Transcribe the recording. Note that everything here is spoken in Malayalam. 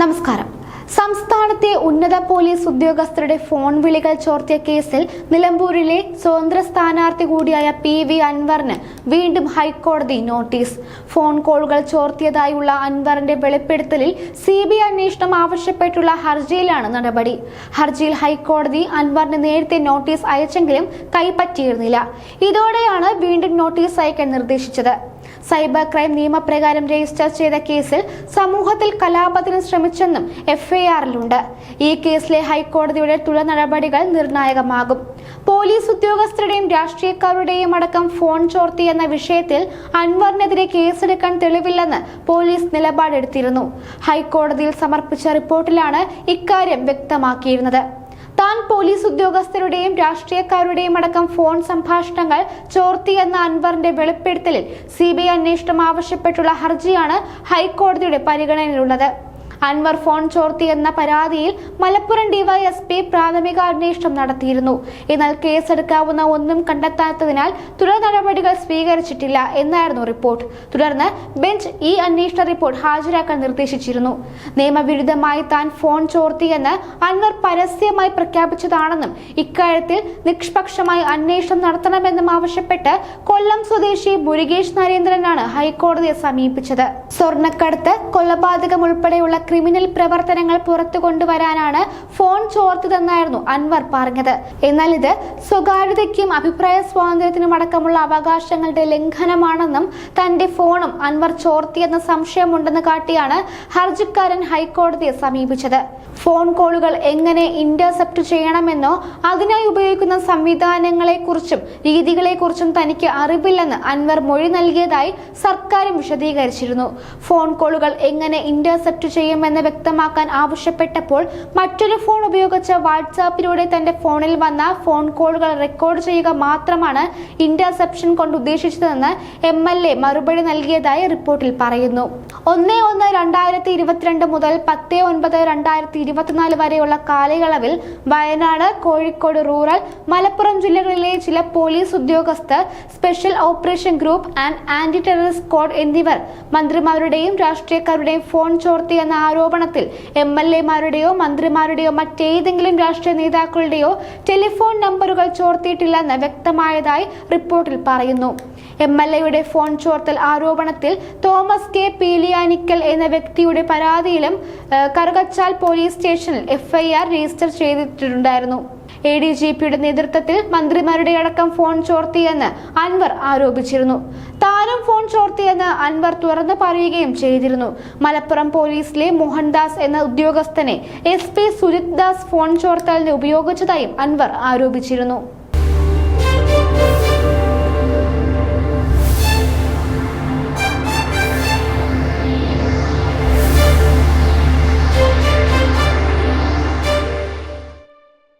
നമസ്കാരം. സംസ്ഥാനത്തെ ഉന്നത പോലീസ് ഉദ്യോഗസ്ഥരുടെ ഫോൺ വിളികൾ ചോർത്തിയ കേസിൽ നിലമ്പൂരിലെ സ്വതന്ത്ര സ്ഥാനാർത്ഥി കൂടിയായ പി വി അൻവറിന് വീണ്ടും ഹൈക്കോടതി നോട്ടീസ്. ഫോൺ കോളുകൾ ചോർത്തിയതായുള്ള അൻവറിന്റെ വെളിപ്പെടുത്തലിൽ സി ബി അന്വേഷണം ആവശ്യപ്പെട്ടുള്ള ഹർജിയിലാണ് നടപടി. ഹർജിയിൽ ഹൈക്കോടതി അൻവറിന് നേരത്തെ നോട്ടീസ് അയച്ചെങ്കിലും കൈപ്പറ്റിയിരുന്നില്ല ഇതോടെയാണ് വീണ്ടും നോട്ടീസ് അയക്കാൻ നിർദ്ദേശിച്ചത്. സൈബർ ക്രൈം നിയമപ്രകാരം രജിസ്റ്റർ ചെയ്ത കേസിൽ സമൂഹത്തിൽ കലാപത്തിന് ശ്രമിച്ചെന്നും എഫ്ഐആറിലുണ്ട്. ഈ കേസിലെ ഹൈക്കോടതിയുടെ തുടർ നടപടികൾ നിർണായകമാകും. പോലീസ് ഉദ്യോഗസ്ഥരുടെയും രാഷ്ട്രീയക്കാരുടെയും അടക്കം ഫോൺ ചോർത്തി എന്ന വിഷയത്തിൽ അൻവറിനെതിരെ കേസെടുക്കാൻ തെളിവില്ലെന്ന് പോലീസ് നിലപാടെടുത്തിരുന്നു. ഹൈക്കോടതിയിൽ സമർപ്പിച്ച റിപ്പോർട്ടിലാണ് ഇക്കാര്യം വ്യക്തമാക്കിയിരുന്നത്. താൻ പോലീസ് ഉദ്യോഗസ്ഥരുടെയും രാഷ്ട്രീയക്കാരുടെയും അടക്കം ഫോൺ സംഭാഷണങ്ങൾ ചോർത്തിയെന്ന അൻവറിന്റെ വെളിപ്പെടുത്തലിൽ സി ബി ഐ അന്വേഷണം ആവശ്യപ്പെട്ടുള്ള ഹർജിയാണ് ഹൈക്കോടതിയുടെ പരിഗണനയിലുള്ളത്. അൻവർ ഫോൺ ചോർത്തി എന്ന പരാതിയിൽ മലപ്പുറം ഡിവൈഎസ്പി പ്രാഥമിക അന്വേഷണം നടത്തിയിരുന്നു. എന്നാൽ കേസെടുക്കാവുന്ന ഒന്നും കണ്ടെത്താത്തതിനാൽ തുടർ നടപടികൾ സ്വീകരിച്ചിട്ടില്ല എന്നായിരുന്നു റിപ്പോർട്ട്. തുടർന്ന് ബെഞ്ച് ഈ അന്വേഷണ റിപ്പോർട്ട് ഹാജരാക്കാൻ നിർദ്ദേശിച്ചിരുന്നു. നിയമവിരുദ്ധമായി താൻ ഫോൺ ചോർത്തിയെന്ന് അൻവർ പരസ്യമായി പ്രഖ്യാപിച്ചതാണെന്നും ഇക്കാര്യത്തിൽ നിഷ്പക്ഷമായി അന്വേഷണം നടത്തണമെന്നും ആവശ്യപ്പെട്ട് കൊല്ലം സ്വദേശി മുരുകേഷ് നരേന്ദ്രനാണ് ഹൈക്കോടതിയെ സമീപിച്ചത്. സ്വർണക്കടത്ത് കൊലപാതകം ഉൾപ്പെടെയുള്ള ക്രിമിനൽ പ്രവർത്തനങ്ങൾ പുറത്തു കൊണ്ടുവരാനാണ് ഫോൺ ചോർത്തതെന്നായിരുന്നു അൻവർ പറഞ്ഞത്. എന്നാൽ ഇത് സ്വകാര്യതയ്ക്കും അഭിപ്രായ സ്വാതന്ത്ര്യത്തിനും അടക്കമുള്ള അവകാശങ്ങളുടെ ലംഘനമാണെന്നും തന്റെ ഫോണും അൻവർ ചോർത്തിയെന്ന സംശയമുണ്ടെന്ന് കാട്ടിയാണ് ഹർജിക്കാരൻ ഹൈക്കോടതിയെ സമീപിച്ചത്. ഫോൺ കോളുകൾ എങ്ങനെ ഇന്റർസെപ്റ്റ് ചെയ്യണമെന്നോ അതിനായി ഉപയോഗിക്കുന്ന സംവിധാനങ്ങളെക്കുറിച്ചും രീതികളെക്കുറിച്ചും തനിക്ക് അറിവില്ലെന്ന് അൻവർ മൊഴി നൽകിയതായി സർക്കാരും വിശദീകരിച്ചിരുന്നു. ഫോൺ കോളുകൾ എങ്ങനെ ഇന്റർസെപ്റ്റ് ചെയ്യുമെന്ന് വ്യക്തമാക്കാൻ ആവശ്യപ്പെട്ടപ്പോൾ മറ്റൊരു ഫോൺ ഉപയോഗിച്ച് വാട്സാപ്പിലൂടെ തന്റെ ഫോണിൽ വന്ന ഫോൺ കോളുകൾ റെക്കോർഡ് ചെയ്യുക മാത്രമാണ് ഇന്റർസെപ്ഷൻ കൊണ്ട് ഉദ്ദേശിച്ചതെന്ന് എം എൽ എ മറുപടി നൽകിയതായി റിപ്പോർട്ടിൽ പറയുന്നു. ഒന്ന് ഒന്ന് രണ്ടായിരത്തി ഇരുപത്തിരണ്ട് മുതൽ പത്ത് ഒൻപത് രണ്ടായിരത്തി ഇരുപത്തിനാല് വരെയുള്ള കാലയളവിൽ വയനാട് കോഴിക്കോട് റൂറൽ മലപ്പുറം ജില്ലകളിലെ ചില പോലീസ് ഉദ്യോഗസ്ഥർ special operation group and anti terrorist squad എന്നിവർ മന്ത്രിമാരുടെയും രാഷ്ട്രീയക്കാരുടെയും ഫോൺ ചോർത്തി എന്ന ആരോപണത്തിൽ എം എൽ എമാരുടെയോ മന്ത്രിമാരുടെയോ മറ്റേതെങ്കിലും രാഷ്ട്രീയ നേതാക്കളുടെയോ ടെലിഫോൺ നമ്പറുകൾ ചോർത്തിയിട്ടില്ലെന്ന് വ്യക്തമായതായി റിപ്പോർട്ടിൽ പറയുന്നു. എം എൽ എയുടെ ഫോൺ ചോർത്തൽ ആരോപണത്തിൽ തോമസ് കെ പീലിയാനിക്കൽ എന്ന വ്യക്തിയുടെ പരാതിയിലും കറുകച്ചാൽ പോലീസ് സ്റ്റേഷനിൽ എഫ്ഐആർ രജിസ്റ്റർ ചെയ്തിട്ടുണ്ടായിരുന്നു. എ ഡി ജി പിയുടെ നേതൃത്വത്തിൽ മന്ത്രിമാരുടെ അടക്കം ഫോൺ ചോർത്തിയെന്ന് അൻവർ ആരോപിച്ചിരുന്നു. ഫോൺ ചോർത്തിയെന്ന് അൻവർ തുറന്നു പറയുകയും ചെയ്തിരുന്നു. മലപ്പുറം പോലീസിലെ മോഹൻദാസ് എന്ന ഉദ്യോഗസ്ഥനെ S P Sujith Das phone ചോർത്തലിന് ഉപയോഗിച്ചതായും അൻവർ ആരോപിച്ചിരുന്നു.